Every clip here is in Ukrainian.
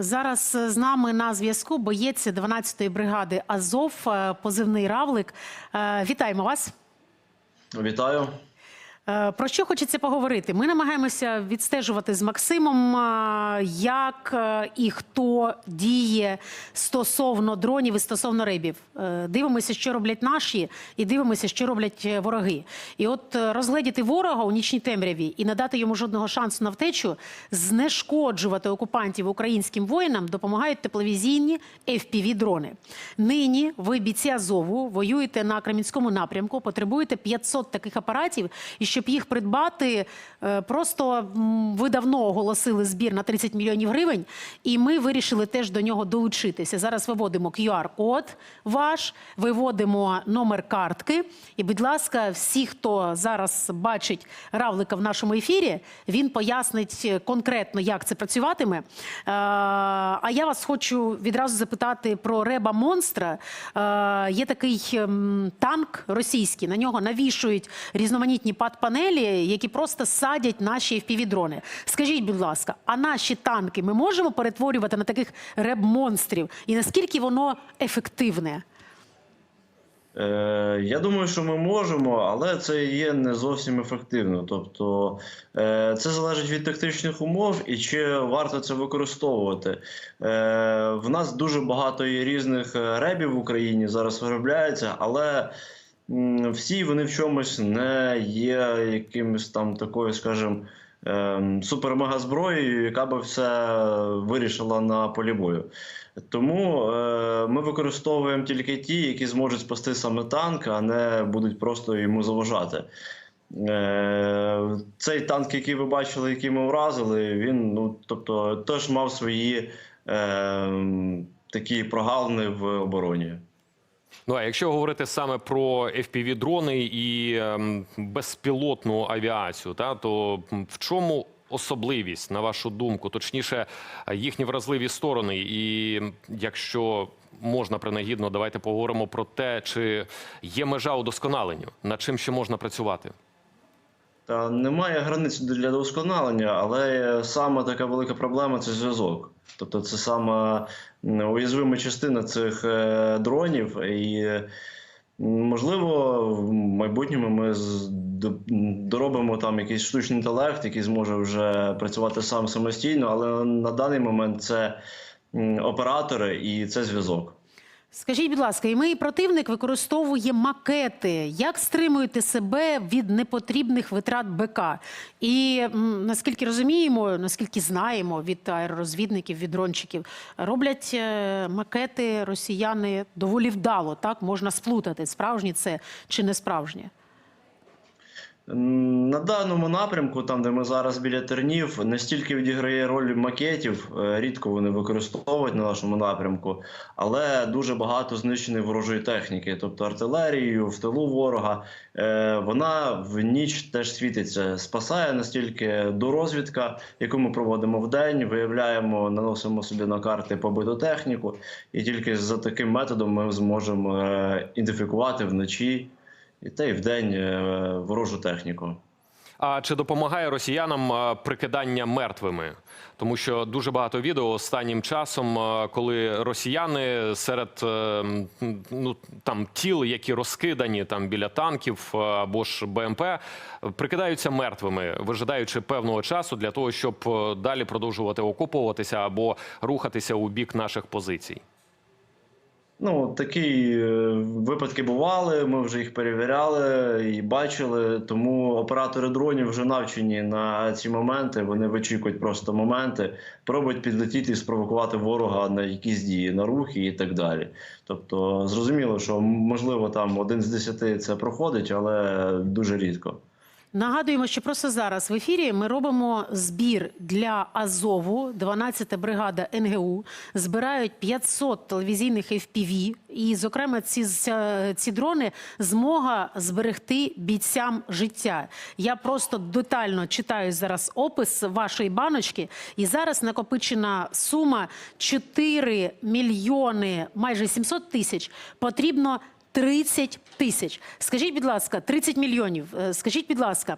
Зараз е, з нами на зв'язку боєць 12-ї бригади Азов, е, позивний Равлик. Е, Вітаємо вас. Вітаю. Е, Про що хочеться поговорити? Ми намагаємося відстежувати з Максимом, е, як е, і хто діє стосовно дронів і стосовно ребів. Е, Дивимося, що роблять наші, і дивимося, що роблять вороги. І от розгледіти ворога у нічній темряві і не дати йому жодного шансу на втечу, знешкоджувати окупантів українським воїнам допомагають тепловізійні fpv дрони Нині ви бійці Азову воюєте на Кремінському напрямку, потребуєте 500 таких апаратів. І щоб їх придбати, е, просто ви давно оголосили збір на 30 мільйонів гривень, і ми вирішили теж до нього долучитися. Зараз виводимо QR-код ваш, виводимо номер картки. І, будь ласка, всі, хто зараз бачить Равлика в нашому ефірі, він пояснить конкретно, як це працюватиме. Е, А я вас хочу відразу запитати про Реба Монстра. Е, Є такий танк російський, на нього навішують різноманітні пад-панелі, які просто садять наші FPV-дрони. Скажіть, будь ласка, а наші танки ми можемо перетворювати на таких реб-монстрів? І наскільки воно ефективне? Е, я думаю, що ми можемо, але це є не зовсім ефективно. Тобто е, це залежить від тактичних умов і чи варто це використовувати. Е, в нас дуже багато різних ребів в Україні зараз виробляється, але всі вони в чомусь не є якимось там такою, скажімо, ем, супер-мега-зброєю, яка би все вирішила на полі бою. Тому е, ми використовуємо тільки ті, які зможуть спасти саме танк, а не будуть просто йому заважати. Е, цей танк, який ви бачили, який ми вразили, він ну, тобто, теж мав свої е, такі прогалини в обороні. Ну а якщо говорити саме про FPV-дрони і ем, безпілотну авіацію, та то в чому особливість, на вашу думку, точніше, їхні вразливі сторони? І якщо можна принагідно, давайте поговоримо про те, чи є межа удосконаленню, над чим ще можна працювати. Немає границь для досконалення, але саме така велика проблема це зв'язок. Тобто, це саме уязвима частина цих е, дронів, і можливо, в майбутньому ми доробимо там якийсь штучний інтелект, який зможе вже працювати сам самостійно, але на даний момент це оператори і це зв'язок. Скажіть, будь ласка, і мій противник використовує макети. Як стримуєте себе від непотрібних витрат БК? І наскільки розуміємо, наскільки знаємо від аеророзвідників, від дрончиків, роблять е, макети росіяни доволі вдало. Так можна сплутати, справжні це чи не справжні. На даному напрямку, там де ми зараз біля тернів, не стільки відіграє роль макетів, е, рідко вони використовують на нашому напрямку, але дуже багато знищеної ворожої техніки, тобто артилерією в тилу ворога. Е, Вона в ніч теж світиться, спасає настільки до розвідка, яку ми проводимо в день, виявляємо, наносимо собі на карти побиту техніку, і тільки за таким методом ми зможемо е, ідентифікувати вночі і та й вдень е, ворожу техніку. А чи допомагає росіянам е, прикидання мертвими? Тому що дуже багато відео останнім часом, е, коли росіяни серед ну там тіл, які розкидані там біля танків або ж БМП, прикидаються мертвими, вижидаючи певного часу для того, щоб далі продовжувати окуповуватися або рухатися у бік наших позицій. Ну, такі е, випадки бували, ми вже їх перевіряли і бачили. Тому оператори дронів вже навчені на ці моменти. Вони вичікують просто моменти, пробують підлетіти і спровокувати ворога на якісь дії, на рухи і так далі. Тобто, зрозуміло, що можливо там один з десяти це проходить, але дуже рідко. Нагадуємо, що просто зараз в ефірі ми робимо збір для Азову, 12-та бригада НГУ. Збирають 500 телевізійних FPV. І, зокрема, ці, ця- ці дрони змога зберегти бійцям життя. Я просто детально читаю зараз опис вашої баночки. І зараз накопичена сума 4 мільйони, майже 700 тисяч. Потрібно 30 тисяч. Скажіть, будь ласка, 30 мільйонів. Е, Скажіть, будь ласка,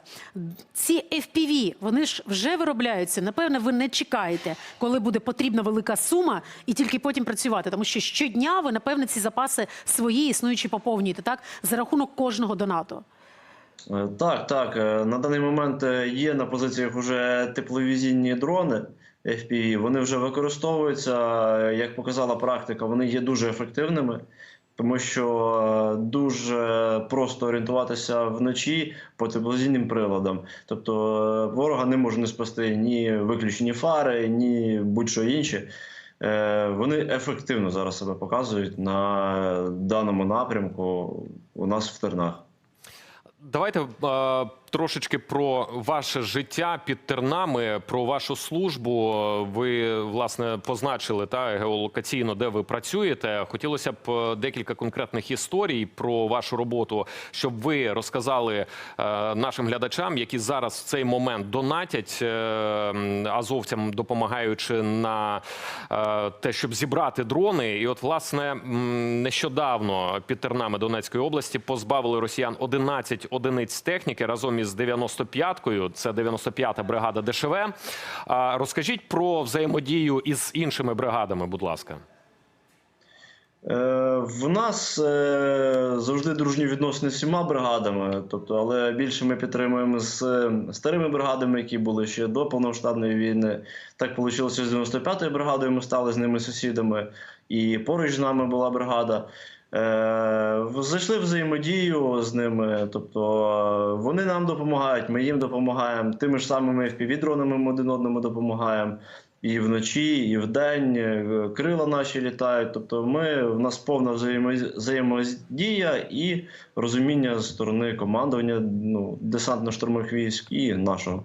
ці FPV, вони ж вже виробляються. Напевно, ви не чекаєте, коли буде потрібна велика сума, і тільки потім працювати. Тому що щодня ви, напевно, ці запаси свої існуючі поповнюєте, так? За рахунок кожного донату. Е, Так, так. Е, На даний момент є на позиціях вже тепловізійні дрони FPV. Вони вже використовуються. Як показала практика, вони є дуже ефективними, тому що е, дуже просто орієнтуватися вночі по тепловізійним приладам. Тобто е, ворога не може не спасти ні виключені фари, ні будь-що інше. Е, Вони ефективно зараз себе показують на даному напрямку у нас в Тернах. Давайте трошечки про ваше життя під тернами, про вашу службу. Ви власне позначили та геолокаційно, де ви працюєте. Хотілося б е, декілька конкретних історій про вашу роботу, щоб ви розказали е, нашим глядачам, які зараз в цей момент донатять е, азовцям, допомагаючи на те, щоб зібрати дрони. І от, власне, нещодавно під тернами Донецької області позбавили росіян 11 одиниць техніки разом із 95-кою. Це 95-та бригада ДШВ. Розкажіть про взаємодію із іншими бригадами, будь ласка. Е, В нас е, завжди дружні відносини з всіма бригадами, тобто, але більше ми підтримуємо з е, старими бригадами, які були ще до повномасштабної війни. Так вийшло з 95-ю бригадою. Ми стали з ними сусідами, і поруч з нами була бригада. Е, Зайшли взаємодію з ними, тобто е, вони нам допомагають, ми їм допомагаємо. Тими ж самими FPV-дронами ми один одному допомагаємо. І вночі, і вдень е, крила наші літають. Тобто, ми в нас повна взаємо- взаємодія і розуміння з сторони командування ну, десантно-штурмових військ і нашого.